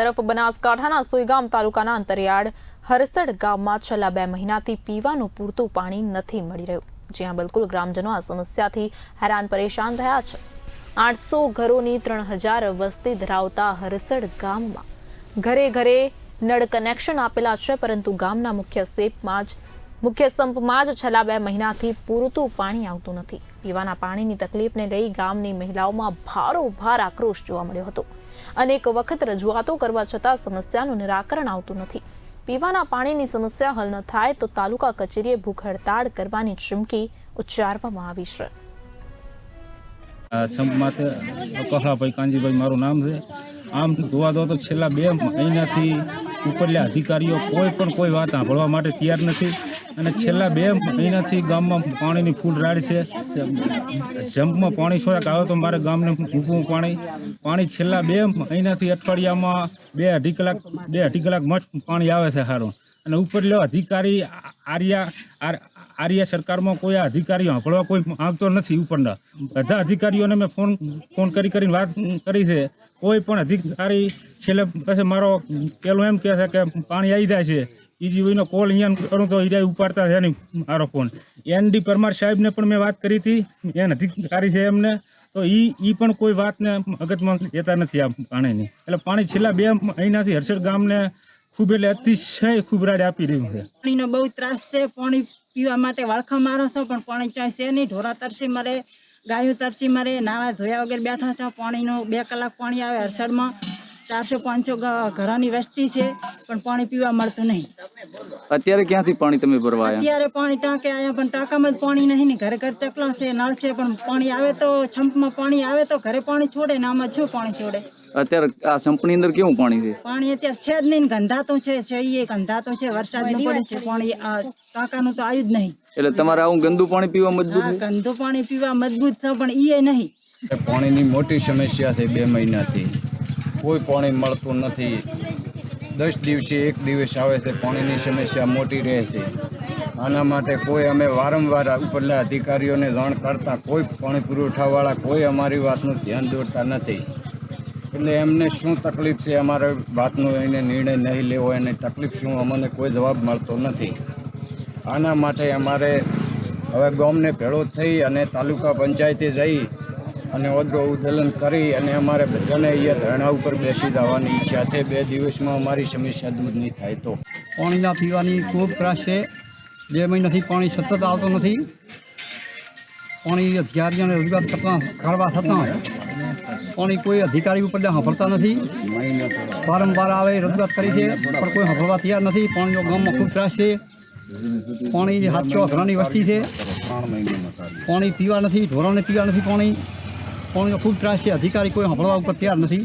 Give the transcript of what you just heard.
તરફ બનાસકાંઠાના સુઈગામ તાલુકાના અંતરિયાળ હરસડ ગામમાં છેલ્લા બે મહિનાથી પીવાનું પૂરતું પાણી નથી મળી રહ્યું. જ્યાં બિલકુલ ગ્રામજનો આ સમસ્યાથી હેરાન પરેશાન થયા છે. આઠસો ઘરોની ત્રણ હજાર વસ્તી ધરાવતા હરસડ ગામમાં ઘરે ઘરે નળ કનેક્શન આપેલા છે, પરંતુ ગામના મુખ્ય સેપમાં જ, મુખ્ય સંપમાં જ છેલ્લા બે મહિનાથી પૂરતું પાણી આવતું નથી. પીવાના પાણીની તકલીફને લઈ ગામની મહિલાઓમાં ભારોભાર આક્રોશ જોવા મળ્યો હતો. અનેક વખત રજૂઆતો કરવા છતાં સમસ્યાનું નિરાકરણ આવતું નથી. પીવાના પાણીની સમસ્યા હલ ન થાય તો તાલુકા કચેરીએ ભૂખ હડતાળ કરવાની ચીમકી ઉચ્ચારવામાં આવી છે. મારું નામ આમ જોવા દો તો છેલ્લા બે મહિનાથી ઉપરલા અધિકારીઓ કોઈ પણ કોઈ વાત સાંભળવા માટે તૈયાર નથી. અને છેલ્લા બે મહિનાથી ગામમાં પાણીની ફૂલ રાડ છે. જમ્પમાં પાણી થોડાક આવે તો મારે ગામને મૂકવું પાણી. પાણી છેલ્લા બે મહિનાથી અઠવાડિયામાં બે અઢી કલાક, બે અઢી કલાક મઠ પાણી આવે છે સારું અને ઉપરલો અધિકારી આર્યા, આર- આર્ય સરકારમાં કોઈ અધિકારીઓ સાંભળવા કોઈ માંગતો નથી ઉપરના. બધા અધિકારીઓને મેં ફોન ફોન કરી કરીને વાત કરી છે. કોઈ પણ અધિકારી છેલ્લે પછી મારો પેલો એમ કહે છે કે પાણી આવી જાય છે. ઈજીવીનો કોલ અહીંયા કરું તો ઈરા ઉપાડતા છે નહીં મારો ફોન એનડી પરમાર સાહેબને પણ મેં વાત કરી હતી. એન અધિકારી છે એમને. તો ઈ ઈ પણ કોઈ વાતને મગજમાં લેતા નથી આ પાણીની. એટલે પાણી છેલ્લા બે મહિનાથી હર્ષદ ગામને ખૂબ એટલે અતિશય ખૂબ રાડ આપી રહ્યું છે. પાણીનો બહુ ત્રાસ છે. પાણી પીવા માટે વાળખા મારો છો, પણ પાણી ચાય છે નહીં. ઢોરા તરસી મરે, ગાયો તરસી મરે, નાવા ધોયા વગર બેઠા છો. પાણીનો બે કલાક પાણી આવે હરસડમાં ચારસો પાંચસો ઘરોની વસ્તી છે, પણ પાણી પીવા મળતું નહીં. અત્યારે ક્યાંથી પાણી તમે ભરવા આવ્યા અત્યારે પાણી ટાંકે આયા પણ ટાંકામાં જ પાણી નહીં ને ઘરે ઘર ચકલા છે નળ છે પણ પાણી આવે તો છંપમાં પાણી આવે તો ઘરે પાણી છોડે ને આમાં શું પાણી છોડે? અત્યારે આ સંપની અંદર કેવું પાણી છે? પાણી અત્યારે છે જ નહીં ગંધાતું છે છે એ ગંધાતું છે વરસાદનું પડે છે પાણી આ ટાંકાનું તો આવ્યું જ નહીં. એટલે તમારે આવું ગંદુ પાણી પીવા મજબૂત છે? ગંદુ પાણી પીવા મજબૂત છે પણ એ નહીં. પાણીની મોટી સમસ્યા છે બે મહિનાથી. કોઈ પાણી મળતું નથી. દસ દિવસે એક દિવસ આવે છે, પાણીની સમસ્યા મોટી રહે છે. આના માટે કોઈ અમે વારંવાર ઉપરના અધિકારીઓને જાણ કરતા કોઈ પાણી પુરવઠાવાળા કોઈ અમારી વાતનું ધ્યાન દોરતા નથી. એટલે એમને શું તકલીફ છે અમારે વાતનો એને નિર્ણય નહીં લેવો, એને તકલીફ શું, અમને કોઈ જવાબ મળતો નથી. આના માટે અમારે હવે ગામને ભેળો થઈ અને તાલુકા પંચાયતે જઈ અને ઓદરો ઉદ્દલન કરી અને અમારે બધાને અહીંયા ધરણા ઉપર બેસી જવાની ઈચ્છા છે. બે દિવસમાં અમારી સમસ્યા દૂર નહીં થાય તો. પાણીના પીવાની ખૂબ ત્રાસ છે. બે મહિનાથી પાણી સતત આવતું નથી. પાણી અધિકારીઓને રજૂઆત કરતા કરવા છતાં પાણી કોઈ અધિકારી ઉપર સાંભળતા નથી. વારંવાર આવે, રજૂઆત કરી છે, પણ કોઈ સાંભળવા તૈયાર નથી. પાણીનો ગામમાં ખૂબ ત્રાસ છે. પાણી સાતસો ઘરની વસ્તી છે. પાણી પીવા નથી, ઢોરાને પીવા નથી પાણી. પાણીનો ખૂબ ત્રાસ છે અધિકારી કોઈ સાંભળવા ઉપર તૈયાર નથી